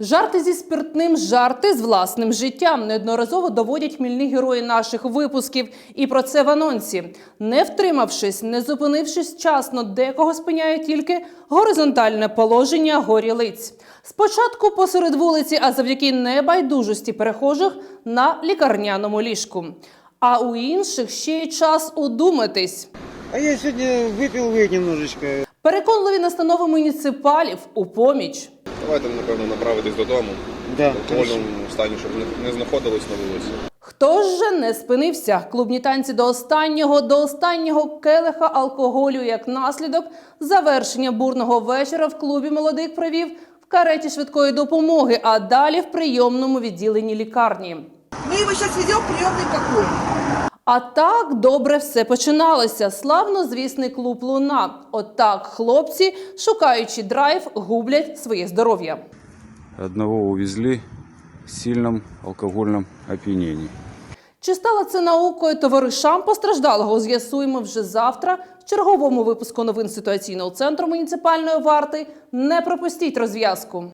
Жарти зі спиртним, жарти з власним життям неодноразово доводять хмільні герої наших випусків. І про це в анонсі. Не втримавшись, не зупинившись вчасно, декого спиняє тільки горизонтальне положення горі лиць. Спочатку посеред вулиці, а завдяки небайдужості перехожих на лікарняному ліжку. А у інших ще й час удуматись. А я сегодня выпил вы немножечко. Переконливі настанови муніципалів у поміч. Давайте, напевно, направитись додому Да, в алкогольному стані, щоб не- знаходились на вулиці. Хто ж же не спинився? Клубні танці до останнього, до останнього келиха алкоголю як наслідок завершення бурного вечора в клубі молодих провів в кареті швидкої допомоги, а далі в прийомному відділенні лікарні. Мы его сейчас ведем в приемный покой. А так добре все починалося. Славно звісний клуб Луна. Отак хлопці, шукаючи драйв, гублять своє здоров'я. Одного увезли в сильном алкогольном опьянении. Чи стало це наукою товаришам постраждалого? З'ясуємо вже завтра в черговому випуску новин ситуаційного центру муніципальної варти. Не пропустіть розв'язку.